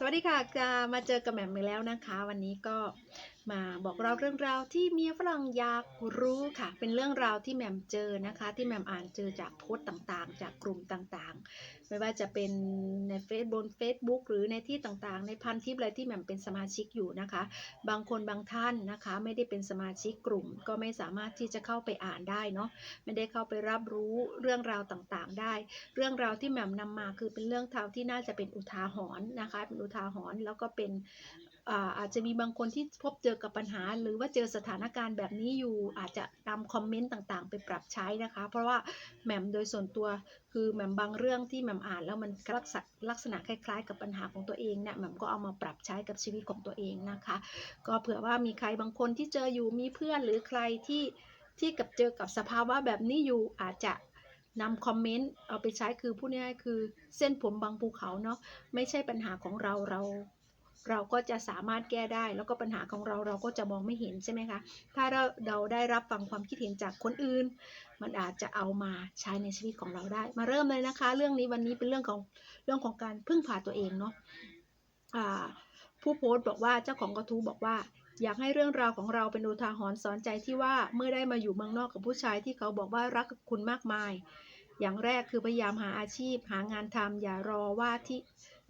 สวัสดีค่ะจะมาเจอกับแหม่มอีกแล้วนะคะ วันนี้ก็ มาบอกเราเรื่องราวที่เมียฝรั่งอยากรู้ค่ะ เป็นเรื่องราวที่แหม่มเจอนะคะ ที่แหม่มอ่านเจอจากโพสต์ต่างๆ จากกลุ่มต่างๆ ไม่ว่าจะเป็นในเฟซบน Facebook หรือในที่ต่างๆ ในพันทิปอะไรที่แหม่มเป็นสมาชิกอยู่นะคะ บางคนบางท่านนะคะ ไม่ได้เป็นสมาชิกกลุ่ม ก็ไม่สามารถที่จะเข้าไปอ่านได้เนาะไม่ได้เข้าไปรับรู้เรื่องราวต่างๆ ได้ เรื่องราวที่แหม่มนำมาคือเป็นเรื่องราวที่น่าจะเป็นอุทาหรณ์นะคะ เป็นอุทาหรณ์แล้วก็เป็น อาอาจจะมีบางคนที่พบเจอกับปัญหา หรือว่าเจอสถานการณ์แบบนี้อยู่อาจจะนำคอมเมนต์ต่างๆ ไปปรับใช้นะคะ เพราะว่าแหม่มโดยส่วนตัวคือแหม่มบางเรื่องที่แหม่มอ่านแล้วมันลักษณะลักษณะคล้ายๆ กับปัญหาของตัวเองเนี่ยแหม่มก็เอามาปรับใช้กับชีวิตของตัวเองนะคะ ก็เผื่อว่ามีใครบางคนที่เจออยู่มีเพื่อนหรือใครที่ที่กับเจอกับสภาวะแบบนี้อยู่อาจจะนำคอมเมนต์เอาไปใช้คือพูดง่ายๆคือเส้นผมบางภูเขาเนาะไม่ใช่ปัญหาของเราเรา เราก็จะสามารถแก้ได้ แล้วก็ปัญหาของเราเราก็จะมองไม่เห็นใช่ไหมคะ ถ้าเราเราได้รับฟังความคิดเห็นจากคนอื่น มันอาจจะเอามาใช้ในชีวิตของเราได้ มาเริ่มเลยนะคะ เรื่องนี้วันนี้เป็นเรื่องของเรื่องของการพึ่งพาตัวเองเนาะอ่าผู้โพสต์บอกว่าเจ้าของกระทู้บอกว่าอยากให้เรื่องราวของเราเป็นอุทาหรณ์สอนใจที่ว่าเมื่อได้มาอยู่เมืองนอกกับผู้ชายที่เขาบอกว่ารักคุณมากมาย อย่างแรกคือพยายามหาอาชีพ หางานทำอย่ารอว่าที่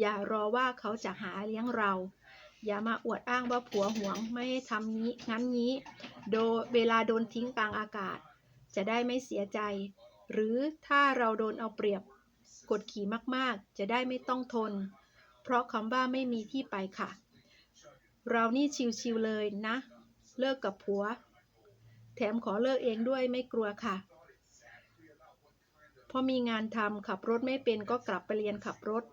อย่ารอว่าเขาจะหาเลี้ยงเรา อย่ามาอวดอ้างว่าผัวหวงไม่ให้ทำนี้งั้นนี้ โดเวลาโดนทิ้งกลางอากาศ จะได้ไม่เสียใจ หรือถ้าเราโดนเอาเปรียบกดขี่มากๆ จะได้ไม่ต้องทน เพราะคำว่าไม่มีที่ไปค่ะ เรานี่ชิวๆเลยนะ เลิกกับผัว แถมขอเลิกเองด้วยไม่กลัวค่ะ พอมีงานทำขับรถไม่เป็นก็กลับไปเรียนขับรถ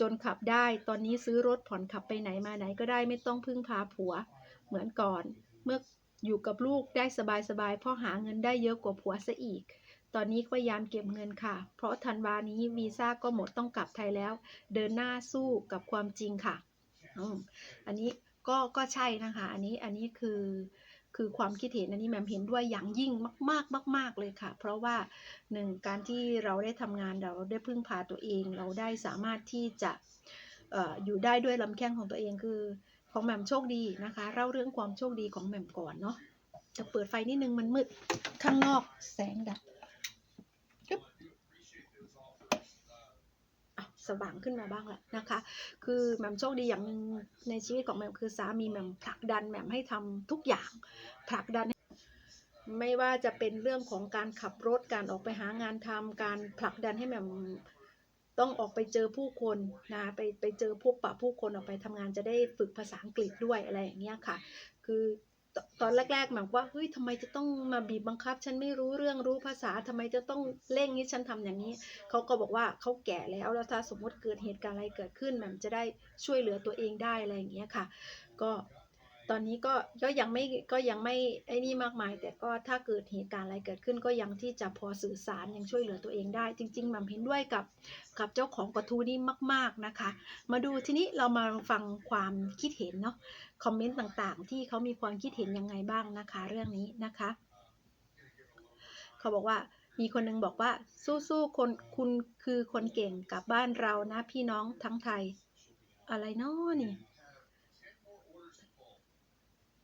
จนขับได้ ตอนนี้ซื้อรถผ่อนขับไปไหนมาไหนก็ได้ไม่ต้องพึ่งพาผัว เหมือนก่อน เมื่ออยู่กับลูกได้สบายๆพ่อหาเงินได้เยอะกว่าผัวซะอีก ตอนนี้พยายามเก็บเงินค่ะ เพราะธันวานี้วีซ่าก็หมดต้องกลับไทยแล้ว เดินหน้าสู้กับความจริงค่ะ อันนี้ก็ก็ใช่นะคะ อันนี้อันนี้คือ คือความคิดเห็นอันนี้แมมเห็นด้วยอย่างยิ่งมากๆมาก ๆ เลยค่ะ เพราะว่าหนึ่งการที่เราได้ทำงานเราได้พึ่งพาตัวเอง เราได้สามารถที่จะเอ่ออยู่ได้ด้วยลำแข้งของตัวเองคือของแหม่มโชคดีนะคะเล่าเรื่องความโชคดีของแหม่มก่อนเนาะจะเปิดไฟนิดนึงมันมืดข้างนอกแสงดับ อะ สว่างขึ้นมาบ้างแหล้วนะคะ คือแหม่มโชคดีอย่างหนึ่งในชีวิตของแหม่มคือสามีแหม่มผลักดันแหม่มให้ทำทุกอย่างผลักดันไม่ว่าจะเป็นเรื่องของการขับรถการออกไปหางานทำการผลักดันให้แหม่มต้องออกไปเจอผู้คนนะไปไปเจอพบปะผู้คนออกไปทำงานจะได้ฝึกภาษาอังกฤษด้วยอะไรอย่างเงี้ยค่ะ คือ ตตอนแรกๆแหม่มว่าเฮ้ยทำไมจะต้องมาบีบบังคับ ฉันไม่รู้เรื่องรู้ภาษาทำไมจะต้องเร่งให้ฉันทำอย่างนี้เขาก็บอกว่าเขาแก่แล้วแล้วถ้าสมมติเกิดเหตุการณ์อะไรเกิดขึ้นแหม่มจะได้ช่วยเหลือตัวเองได้อะไรอย่างเงี้ยค่ะ ก็ตอนนี้ก็ก็ยังไม่ก็ยังไม่ไอ้นี่มากมาย แต่ก็ถ้าเกิดเหตุการณ์อะไรเกิดขึ้น ก็ยังที่จะพอสื่อสารยังช่วยเหลือตัวเองได้ จริงๆแหม่มเห็นด้วยกับกับเจ้าของกระทู้นี้มาก ๆนะคะ มาดูทีนี้เรามาฟังความคิดเห็นเนาะ คอมเมนต์ต่างๆ ที่เขามีความคิดเห็นยังไงบ้างนะคะ เรื่องนี้นะคะ เขาบอกว่ามีคนหนึงบอกว่าสู้ๆคนคุณคือคนเก่งกับบ้านเรานะพี่น้องทั้งไทย อะไรเนาะนี่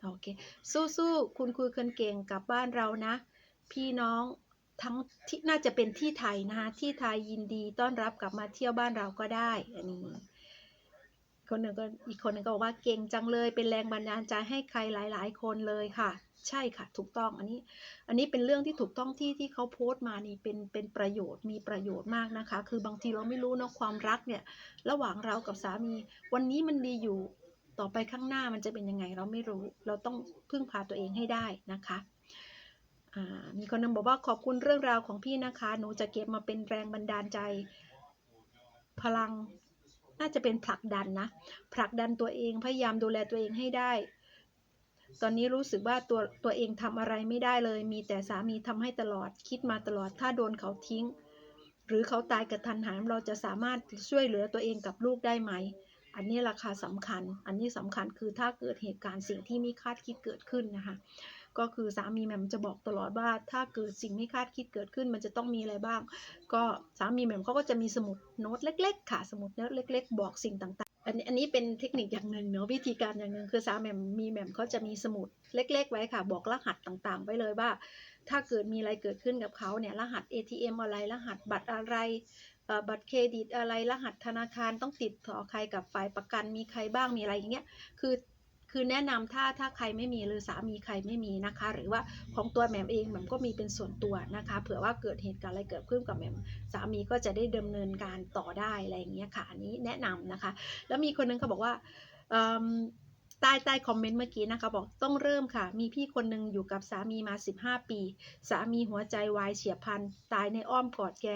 โอเคสู้ๆคุณคือคนเก่งกับบ้านเรานะ พี่น้องทั้งที่น่าจะเป็นที่ไทยนะคะที่ไทยยินดีต้อนรับกลับมาเที่ยวบ้านเราก็ได้อันนี้ คนหนึ่งก็อีกคนหนึ่งก็บอกว่าเก่งจังเลย เป็นแรงบันดาลใจให้ใครหลาย ๆ คนเลยค่ะ ใช่ค่ะ ถูกต้องอันนี้อันนี้เป็นเรื่องที่ถูกต้องที่ที่เขาโพสต์มานี่เป็นเป็นประโยชน์มีประโยชน์มากนะคะ คือบางทีเราไม่รู้เนาะความรักเนี่ยระหว่างเรากับสามี วันนี้มันดีอยู่ต่อไปข้างหน้ามันจะเป็นยังไงเราไม่รู้ เราต้องพึ่งพาตัวเองให้ได้นะคะมีคนนึงบอกว่าขอบคุณเรื่องราวของพี่นะคะ หนูจะเก็บมาเป็นแรงบันดาลใจ พลัง น่าจะเป็นผลักดันนะ ผลักดันตัวเองพยายามดูแลตัวเองให้ได้ ตอนนี้รู้สึกว่าตัวตัวเองทำอะไรไม่ได้เลย มีแต่สามีทำให้ตลอดคิดมาตลอดถ้าโดนเขาทิ้ง หรือเขาตายกระทันหันเราจะสามารถช่วยเหลือตัวเองกับลูกได้ไหม อันนี้ราคาสำคัญ อันนี้สำคัญคือถ้าเกิดเหตุการณ์สิ่งที่ไม่คาดคิดเกิดขึ้นนะคะ ก็คือสามีแหม่มจะบอกตลอดว่า ถ้าเกิดสิ่งไม่คาดคิดเกิดขึ้นมันจะต้องมีอะไรบ้าง ก็สามีแหม่มเขาก็จะมีสมุดโน้ตเล็ก ๆ ค่ะ สมุดโน้ตเล็ก ๆ บอกสิ่งต่างๆอันนี้อันนี้เป็นเทคนิคอย่างหนึ่งเนาะวิธีการอย่างหนึ่งคือสาแหม่มมีแหม่มเขาจะมีสมุดเล็ก ๆ ไว้ค่ะ บอกรหัสต่างๆ ไว้เลยว่า ถ้าเกิดมีอะไรเกิดขึ้นกับเขาเนี่ยรหัส ATM อะไรรหัสบัตรอะไรบัตรเครดิตอะไรรหัสธนาคารต้องติดต่อใครกับฝ่ายประกันมีใครบ้างมีอะไรอย่างเงี้ยคือ คือแนะนำถ้าถ้าใครไม่มีหรือสามีใครไม่มีนะคะ หรือว่าของตัวแหม่มเองแหม่มก็มีเป็นส่วนตัวนะคะ เผื่อว่าเกิดเหตุการณ์อะไรเกิดขึ้นกับแหม่มสามีก็จะได้ดำเนินการต่อได้อะไรอย่างเงี้ยค่ะอันนี้แนะนำนะคะ แล้วมีคนนึงเขาบอกว่าเอิ่ม ใต้ใต้คอมเมนต์เมื่อกี้นะคะบอกต้องเริ่มค่ะ มีพี่คนหนึ่งอยู่กับสามีมา 15 ปี สามีหัวใจวายเฉียบพลันตายในอ้อมกอดแก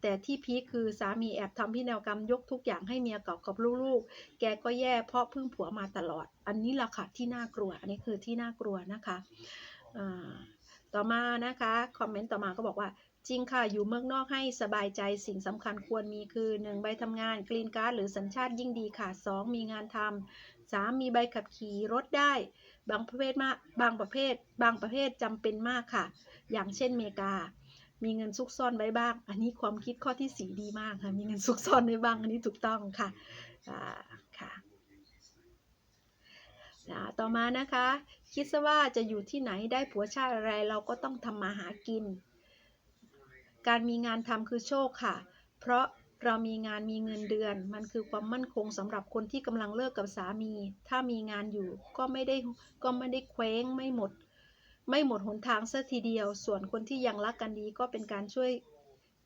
แต่ที่พีคคือสามีแอบทำพินัยกรรมยกทุกอย่างให้เมียเก่ากับลูกๆ แกก็แย่เพราะพึ่งผัวมาตลอด อันนี้แหละค่ะที่น่ากลัว อันนี้คือที่น่ากลัวนะคะต่อมานะคะคอมเมนต์ต่อมาก็บอกว่าจริงค่ะ อยู่เมืองนอกให้สบายใจสิ่งสำคัญควรมีคือ 1. ใบทำงานกรีนการ์ดหรือสัญชาติยิ่งดีค่ะ 2. มีงานทำ 3. มีใบขับขี่รถได้ บางประเภทมากบางประเภท บางประเภทจำเป็นมากค่ะ อย่างเช่นเมกา มีเงินซุกซ่อนไว้บ้าง อันนี้ความคิดข้อที่สีดีมากค่ะ มีเงินซุกซ่อนไว้บ้าง อันนี้ถูกต้องค่ะอ่าค่ะต่อมานะคะ คิดซะว่าจะอยู่ที่ไหนได้ผัวชาติอะไรเราก็ต้องทำมาหากิน การมีงานทำคือโชคค่ะ เพราะ เรามีงานมีเงินเดือน มันคือความมั่นคงสำหรับคนที่กำลังเลิกกับสามี ถ้ามีงานอยู่ก็ไม่ได้ก็ไม่ได้เคว้งไม่หมด ไม่หมดหนทางซะทีเดียว ส่วนคนที่ยังรักกันดีก็เป็นการช่วย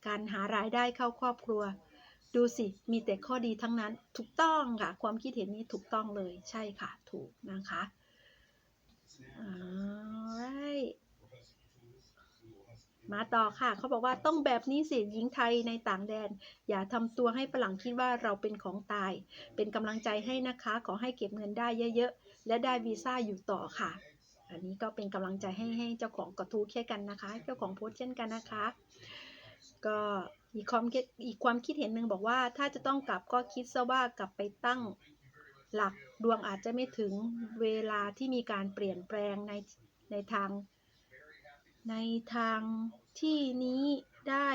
การหารายได้เข้าครอบครัว ดูสิ มีแต่ข้อดีทั้งนั้นถูกต้องค่ะ ความคิดเห็นนี้ถูกต้องเลยใช่ค่ะ ถูกนะคะ alright มาต่อค่ะเขาบอกว่าต้องแบบนี้สิหญิงไทยในต่างแดน อย่าทำตัวให้ฝรั่งคิดว่าเราเป็นของตาย เป็นกำลังใจให้นะคะ ขอให้เก็บเงินได้เยอะๆ และได้วีซ่าอยู่ต่อค่ะ อันนี้ก็เป็นกำลังใจให้ให้เจ้าของกระทู้เช่นกันนะคะ เจ้าของโพสเช่นกันนะคะ ก็อีกความคิดอีกความคิดเห็นหนึ่งบอกว่าถ้าจะต้องกลับก็คิดซะว่ากลับไปตั้งหลักดวงอาจจะไม่ถึงเวลาที่มีการเปลี่ยนแปลงในในทางในทาง ที่นี้ได้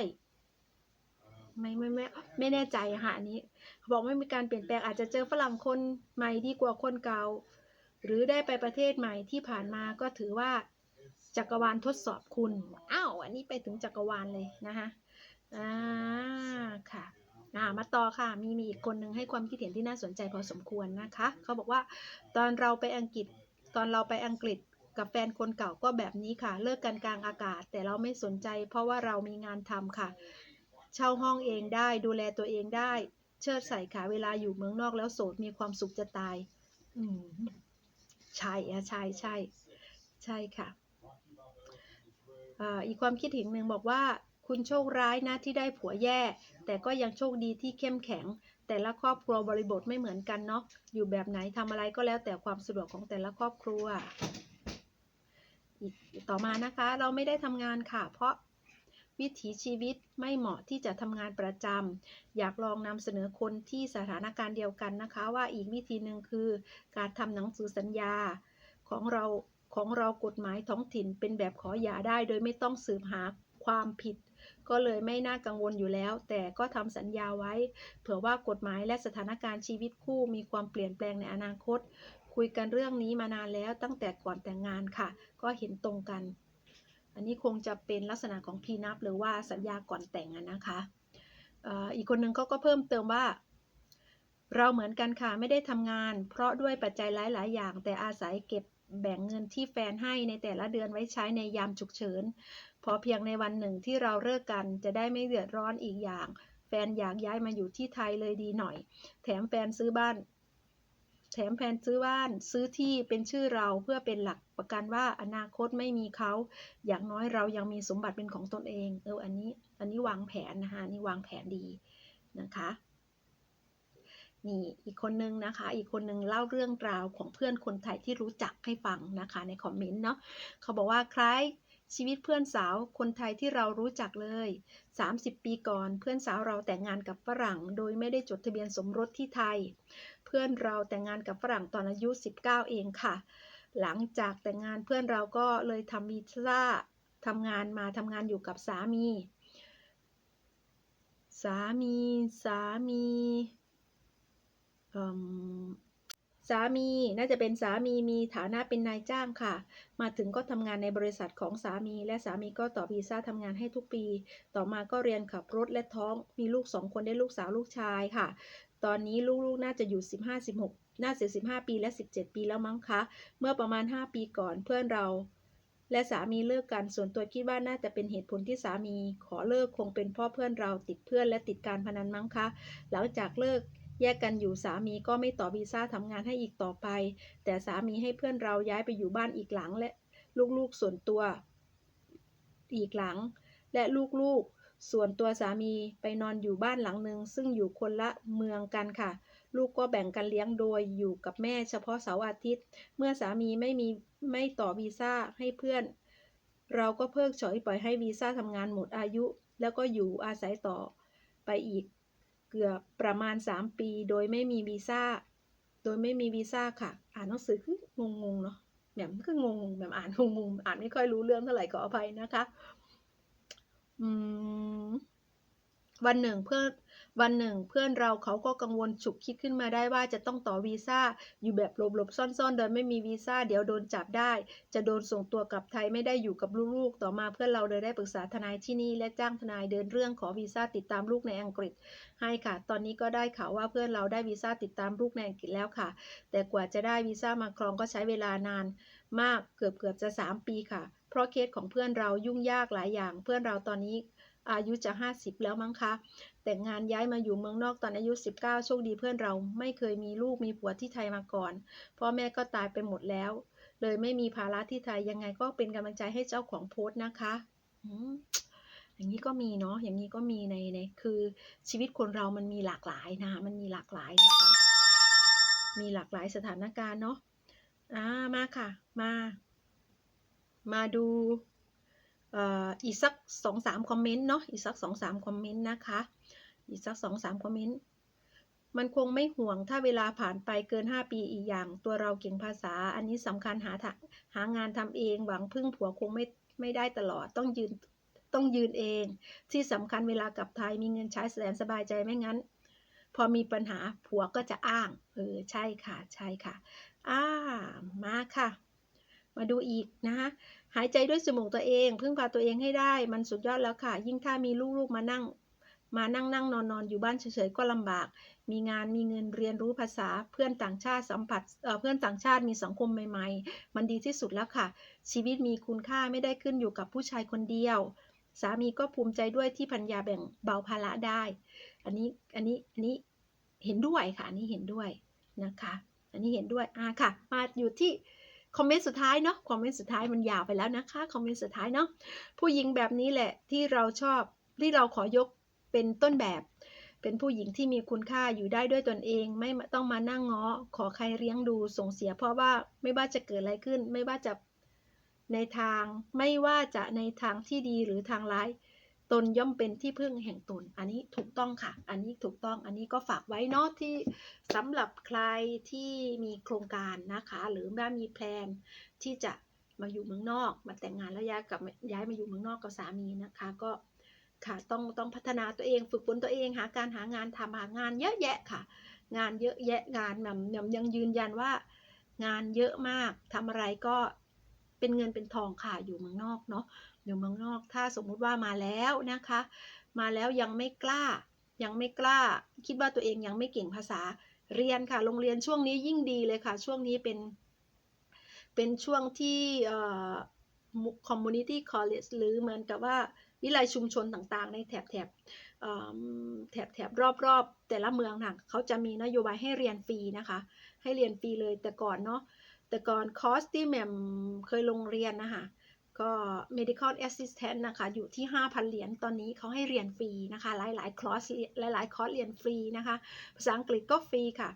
ไม่ไม่ไม่ไม่แน่ใจค่ะอันนี้เขาบอกไม่มีการเปลี่ยนแปลงอาจจะเจอฝรั่งคนใหม่ดีกว่าคนเก่า หรือได้ไปประเทศใหม่ที่ผ่านมาก็ถือว่าจักรวาลทดสอบคุณอ้าวอันนี้ไปถึงจักรวาลเลยนะคะอ่าค่ะอ่ามาต่อค่ะ มีมีอีกคนหนึ่งให้ความคิดเห็นที่น่าสนใจพอสมควรนะคะ เขาบอกว่า ตอนเราไปอังกฤษ ตอนเราไปอังกฤษ กับแฟนคนเก่าก็แบบนี้ค่ะ เลิกกันกลางอากาศ แต่เราไม่สนใจ เพราะว่าเรามีงานทำค่ะ เช่าห้องเองได้ดูแลตัวเองได้ เชิดใส่ค่ะเวลาอยู่เมืองนอกแล้วโสดมีความสุขจะตาย อืมใช่อะใช่ใช่ใช่ค่ะอีกความคิดเห็นหนึ่งบอกว่าคุณโชคร้ายนะที่ได้ผัวแย่ แต่ก็ยังโชคดีที่เข้มแข็ง แต่ละครอบครัวบริบทไม่เหมือนกันเนาะอยู่แบบไหนทำอะไรก็แล้วแต่ความสะดวกของแต่ละครอบครัว ต่อมานะคะ เราไม่ได้ทำงานค่ะ เพราะวิถีชีวิตไม่เหมาะที่จะทำงานประจำ อยากลองนำเสนอคนที่สถานการณ์เดียวกันนะคะ ว่าอีกวิธีหนึ่งคือการทำหนังสือสัญญาของเราของเรากฎหมายท้องถิ่นเป็นแบบขอหย่าได้ โดยไม่ต้องสืบหาความผิด ก็เลยไม่น่ากังวลอยู่แล้ว แต่ก็ทำสัญญาไว้ เผื่อว่ากฎหมายและสถานการณ์ชีวิตคู่มีความเปลี่ยนแปลงในอนาคต คุยกันเรื่องนี้มานานแล้วตั้งแต่ก่อนแต่งงานค่ะ ก็เห็นตรงกัน อันนี้คงจะเป็นลักษณะของพีนับหรือว่าสัญญาก่อนแต่งนะคะอีกคนนึงเขาก็เพิ่มเติมว่า เราเหมือนกันค่ะไม่ได้ทำงาน เพราะด้วยปัจจัยหลายๆอย่าง แต่อาศัยเก็บแบ่งเงินที่แฟนให้ในแต่ละเดือนไว้ใช้ในยามฉุกเฉินพอเพียงในวันหนึ่งที่เราเลิกกันจะได้ไม่เดือดร้อนอีกอย่าง แฟนอยากย้ายมาอยู่ที่ไทยเลยดีหน่อย แถมแฟนซื้อบ้าน แถมแฟนซื้อบ้านซื้อที่เป็นชื่อเราเพื่อเป็นหลักประกันว่าอนาคตไม่มีเขา อย่างน้อยเรายังมีสมบัติเป็นของตนเอง เอออันนี้อันนี้วางแผนนะคะนนี่วางแผนดีนะคะนี่อีกคนนึงนะคะ อีกคนนึงเล่าเรื่องราวของเพื่อนคนไทยที่รู้จักให้ฟังนะคะในคอมเมนต์เนาะเขาบอกว่าคล้ายชีวิตเพื่อนสาวคนไทยที่เรารู้จักเลย 30 ปีก่อน เพื่อนสาวเราแต่งงานกับฝรั่ง โดยไม่ได้จดทะเบียนสมรสที่ไทย เพื่อนเราแต่งงานกับฝรั่งตอนอายุ 19 เองค่ะ หลังจากแต่งงานเพื่อนเราก็เลยทำวีซ่าทำงานมาทำงานอยู่กับสามี สามีสามีสามีน่าจะเป็นสามีมีฐานะเป็นนายจ้างค่ะ มาถึงก็ทำงานในบริษัทของสามี และสามีก็ต่อวีซ่าทำงานให้ทุกปี ต่อมาก็เรียนขับรถและท้องมีลูกสองคนได้ลูกสาวลูกชายค่ะ ตอนนี้ลูกๆ น่าจะอยู่ 15 16 น่าจะ15 ปีและ 17 ปีแล้วมั้งคะ เมื่อประมาณ 5 ปีก่อนเพื่อนเรา และสามีเลิกกัน ส่วนตัวคิดว่าน่าจะเป็นเหตุผลที่สามี ขอเลิกคงเป็นพ่อเพื่อนเราติดเพื่อนและติดการพนันมั้งคะ หลังจากเลิกแยกกันอยู่สามีก็ไม่ต่อวีซ่าทำงานให้อีกต่อไป แต่สามีให้เพื่อนเราย้ายไปอยู่บ้านอีกหลังและลูกๆส่วนตัว อีกหลัง และลูกๆ ส่วนตัวสามีไปนอนอยู่บ้านหลังหนึ่งซึ่งอยู่คนละเมืองกันค่ะ ลูกก็แบ่งกันเลี้ยงโดยอยู่กับแม่เฉพาะเสาร์อาทิตย์ เมื่อสามีไม่มีไม่ต่อวีซ่าให้เพื่อน เราก็เพิกเฉยปล่อยให้วีซ่าทำงานหมดอายุ แล้วก็อยู่อาศัยต่อไปอีกเกือบประมาณ 3 ปี โดยไม่มีวีซ่า โดยไม่มีวีซ่าค่ะ อ่านหนังสือคืองงๆเนาะแบบคืองงแบบอ่านงงๆอ่านไม่ค่อยรู้เรื่องเท่าไหร่ขออภัยนะคะ อืม วันหนึ่งเพื่อนวันหนึ่งเพื่อนเราเขาก็กังวลฉุกคิดขึ้นมาได้ว่าจะต้องต่อวีซ่าอยู่แบบหลบๆซ่อนๆ โดยไม่มีวีซ่าเดี๋ยวโดนจับได้ จะโดนส่งตัวกลับไทยไม่ได้อยู่กับลูกๆ ต่อมาเพื่อนเราเลยได้ปรึกษาทนายที่นี่ และจ้างทนายเดินเรื่องขอวีซ่าติดตามลูกในอังกฤษ ให้ค่ะ ตอนนี้ก็ได้ข่าวว่าเพื่อนเราได้วีซ่าติดตามลูกในอังกฤษแล้วค่ะ แต่กว่าจะได้วีซ่ามาครองก็ใช้เวลานานมากเกือบเกือบๆจะ 3 ปีค่ะ ราะเคสของเพื่อนเรายุ่งยากหลายอย่าง เพื่อนเราตอนนี้อายุจะ 50 แล้วมั้งคะ แต่งงานย้ายมาอยู่เมืองนอกตอนอายุ 19 โชคดีเพื่อนเราไม่เคยมีลูกมีผัวที่ไทยมาก่อน พ่อแม่ก็ตายไปหมดแล้ว เลยไม่มีภาระที่ไทยยังไงก็เป็นกำลังใจให้เจ้าของโพสต์นะคะอืมอย่างนี้ก็มีเนาะ อย่างนี้ก็มีในในคือชีวิตคนเรามันมีหลากหลายนะ มันมีหลากหลายนะคะ มีหลากหลายสถานการณ์เนาะ อ่า มาค่ะ มา มาดูอีกสักสองสามคอมเมนต์เนาะอีกสักสองสามคอมเมนต์นะคะ อีกสักสองสามคอมเมนต์มันคงไม่ห่วงถ้าเวลาผ่านไปเกิน 5 ปีอีกอย่าง ตัวเราเก่งภาษา อันนี้สำคัญหาทางหางานทำเองหวังพึ่งผัวคงไม่ไม่ได้ตลอดต้องยืนต้องยืนเอง ที่สำคัญเวลากลับไทยมีเงินใช้แสนสบายใจไม่งั้น พอมีปัญหาผัวก็จะอ้างเออใช่ค่ะใช่ค่ะ อ่ามาค่ะ มาดูอีกนะคะหายใจด้วยจมูกตัวเอง พึ่งพาตัวเองให้ได้ มันสุดยอดแล้วค่ะ ยิ่งถ้ามีลูกๆมานั่ง มานั่งนั่งนอนนอนอยู่บ้านเฉยๆก็ลำบาก มีงานมีเงินเรียนรู้ภาษาเพื่อนต่างชาติสัมผัสเเพื่อนต่างชาติมีสังคมใหม่ๆ มันดีที่สุดแล้วค่ะ ชีวิตมีคุณค่าไม่ได้ขึ้นอยู่กับผู้ชายคนเดียว สามีก็ภูมิใจด้วยที่พัญญาแบ่งเบาภาระได้ อันนี้อันนี้อันนี้เห็นด้วยค่ะอันนี้เห็นด้วยนะคะ อันนี้เห็นด้วยอ่าค่ะ มาอยู่ที่ คอมเมนต์สุดท้ายเนาะคอมเมนต์สุดท้ายมันยาวไปแล้วนะคะคอมเมนต์สุดท้ายเนาะผู้หญิงแบบนี้แหละที่เราชอบที่เราขอยกเป็นต้นแบบ เป็นผู้หญิงที่มีคุณค่าอยู่ได้ด้วยตนเอง ไม่ต้องมานั่งง้อขอใครเลี้ยงดูส่งเสีย เพราะว่าไม่ว่าจะเกิดอะไรขึ้น ไม่ว่าจะในทางไม่ว่าจะในทางที่ดีหรือทางร้าย ตนย่อมเป็นที่พึ่งแห่งตน อันนี้ถูกต้องค่ะ อันนี้ถูกต้อง อันนี้ก็ฝากไว้เนาะที่สำหรับใครที่มีโครงการนะคะ หรือว่ามีแพลนที่จะมาอยู่เมืองนอก มาแต่งงานแล้วย้ายกับย้ายมาอยู่เมืองนอกกับสามีนะคะ ก็ค่ะต้องต้องพัฒนาตัวเองฝึกฝนตัวเองหาการหางานทำหางานเยอะแยะค่ะ งานเยอะแยะงานแบบยังยืนยันว่า งานเยอะมากทำอะไรก็เป็นเงินเป็นทองค่ะอยู่เมืองนอกเนาะ อยู่เมืองนอก ถ้าสมมุติว่ามาแล้วนะคะ มาแล้วยังไม่กล้า ยังไม่กล้า คิดว่าตัวเองยังไม่เก่งภาษาเรียนค่ะ โรงเรียนช่วงนี้ยิ่งดีเลยค่ะ ช่วงนี้เป็น เป็นช่วงที่เอ่อ community college หรือเหมือนกับว่าวิไลชุมชนต่างๆ ในแถบแถบแถบแถบรอบๆ แต่ละเมืองค่ะเขาจะมีนโยบายให้เรียนฟรีนะคะ ให้เรียนฟรีเลยแต่ก่อนเนาะแต่ก่อนคอร์สที่แหม่มเคยลงเรียนนะคะ ก็ medical assistant นะคะ อยู่ที่ 5,000 เหรียญ ตอนนี้เขาให้เรียนฟรีนะคะ หลายๆคอร์สหลายๆคอร์สเรียนฟรีนะคะ ภาษาอังกฤษก็ฟรีค่ะ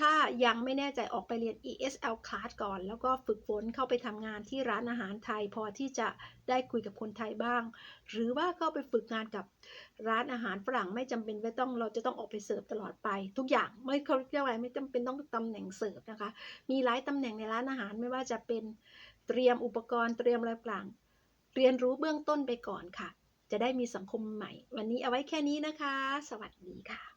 ถ้ายังไม่แน่ใจออกไปเรียน ESL class ก่อน แล้วก็ฝึกฝนเข้าไปทำงานที่ร้านอาหารไทย พอที่จะได้คุยกับคนไทยบ้าง หรือว่าเข้าไปฝึกงานกับร้านอาหารฝรั่งไม่จำเป็นว่ต้องเราจะต้องออกไปเสิร์ฟตลอดไป ทุกอย่างไม่เขาเรียกว่าอะไรไม่จำเป็นต้องตำแหน่งเสิร์ฟนะคะ มีหลายตำแหน่งในร้านอาหารไม่ว่าจะเป็น เตรียมอุปกรณ์เตรียมอะไรต่างเรียนรู้เบื้องต้นไปก่อนค่ะ จะได้มีสังคมใหม่ วันนี้เอาไว้แค่นี้นะคะ สวัสดีค่ะ